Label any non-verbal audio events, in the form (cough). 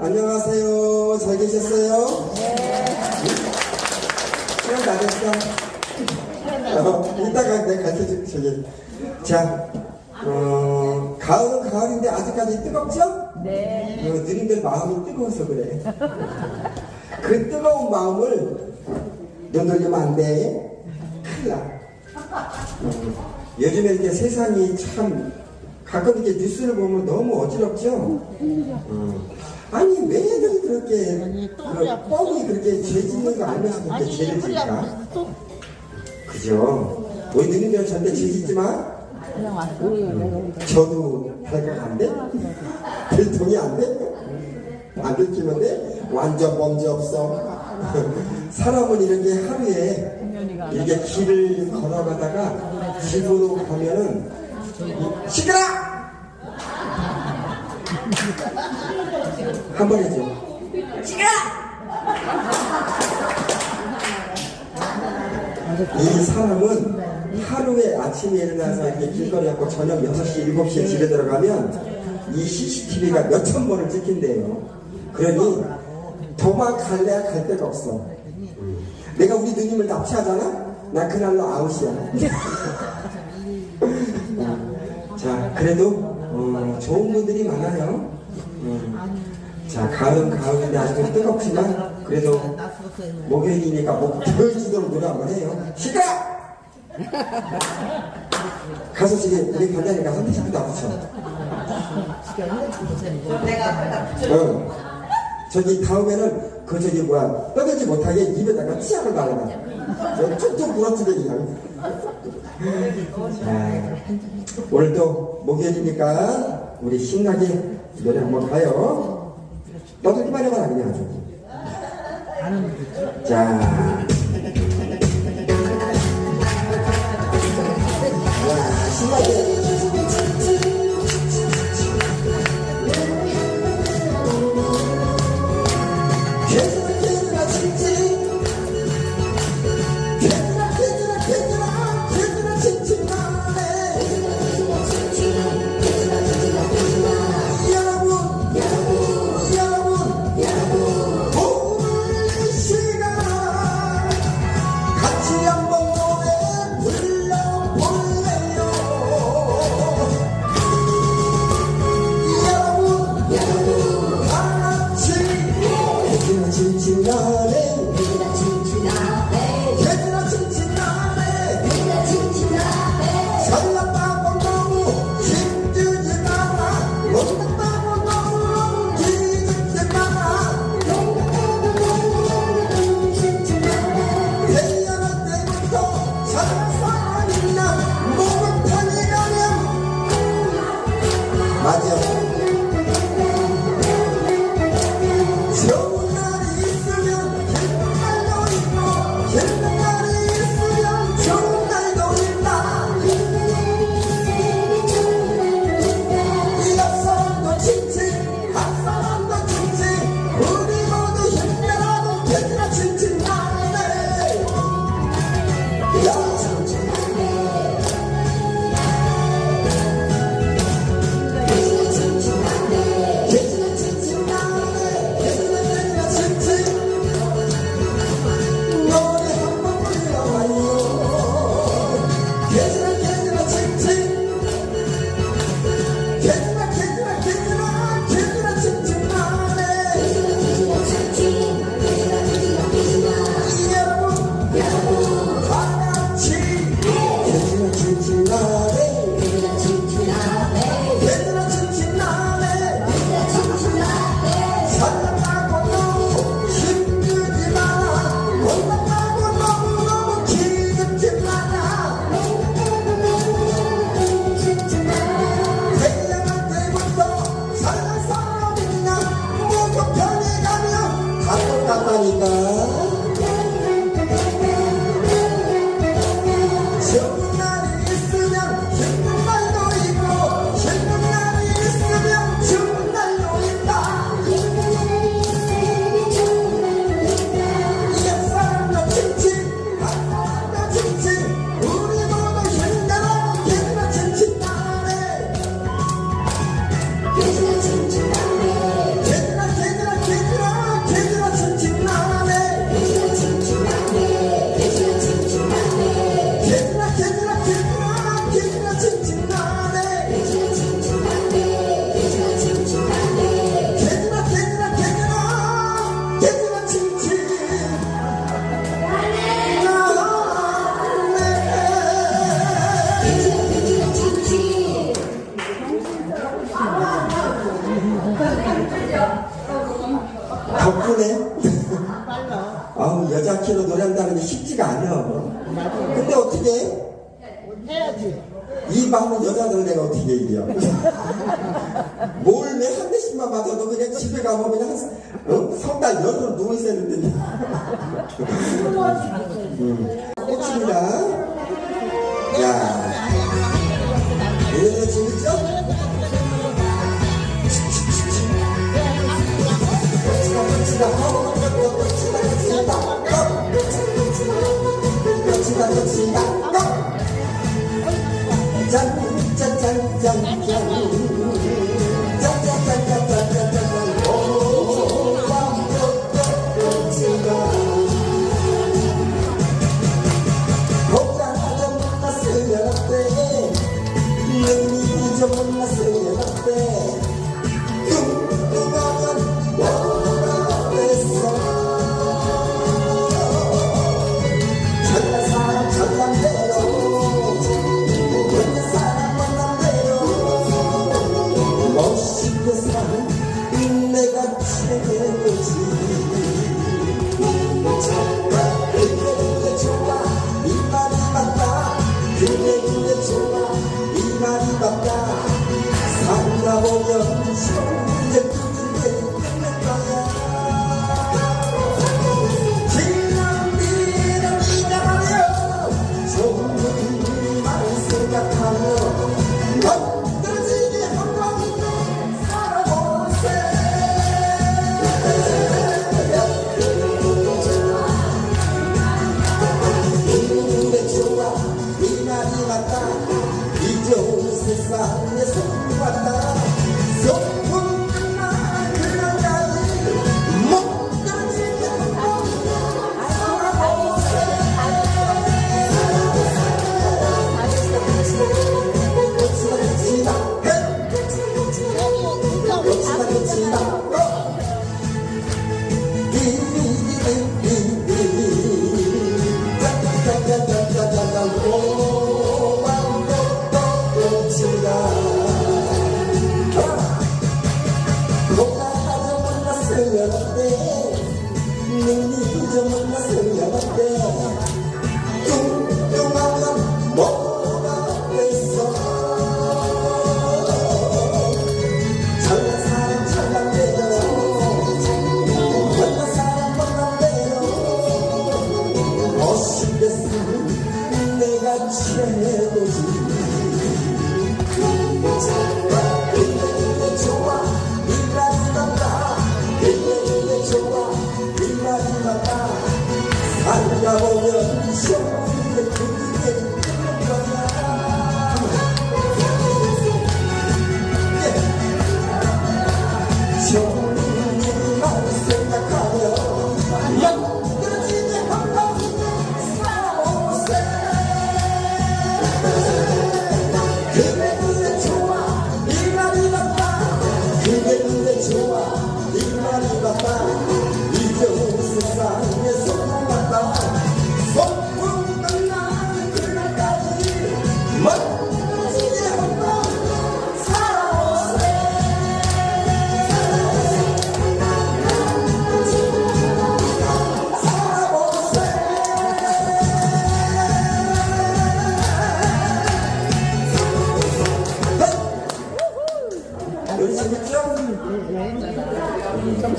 안녕하세요. 잘 계셨어요? 네. 시간 다 됐어? 어, 이따가 내가 가르쳐 줄게, 저기. 자, 어, 가을은 가을인데 아직까지 뜨겁죠? 네. 어, 누님들 마음이 뜨거워서 그래. 그 뜨거운 마음을 눈 돌리면 안 돼. 큰일 나. 음, 요즘에 이렇게 세상이 참 가끔 이렇게 뉴스를 보면 너무 어지럽죠? 음. 아니 왜 애들이 그렇게 그 뻥이 그렇게 죄 짓는 거 알면서 그렇게 죄를 질까? 그죠? 우리 누님들 절대 죄 짓지 마. 그냥 왔어. 우리 저도 발각 안 돼? 들통이 안 돼? 안 들키면 돼? 완전 범죄 없어. (laughs) 사람은 이렇게 하루에 이렇게 길을 걸어가다가 집으로 가면은 시끄러! 한번 해줘. 시끄러! 이 사람은 하루에 아침에 일어나서 이렇게 길거리 갖고 저녁 6시, 7시에 집에 들어가면 이 CCTV가 몇천 번을 찍힌대요. 그러니 도망갈래야 갈 데가 없어. 내가 우리 누님을 납치하잖아? 나 그날로 아웃이야. (laughs) 자, 그래도 어, 좋은 분들이 많아요. 음. 자, 가을은 가을인데 아직은 뜨겁지만 그래도 목요일이니까 목 터지도록 노래 한번 해요. 시끄러! 가서 저기 우리 한 대씩 다 붙여. 응. 저기 다음에는 그 저기 뭐야 떠들지 못하게 입에다가 치약을. 저 툭툭 부러뜨게 그냥. 자, 오늘도 목요일이니까 우리 신나게 노래 한번 가요. 떠들기만 해봐라 그냥. 자, 이 마음은 여자들 내가 어떻게 얘기해요? (laughs) 뭘매한 대씩만 맞아도 그냥 집에 가면 그냥 한, 어? 성달 열흘 누워 있어야 되는데. (laughs) 음. 꽃입니다. 야. 江南 없을 때 사는 내가 최고지.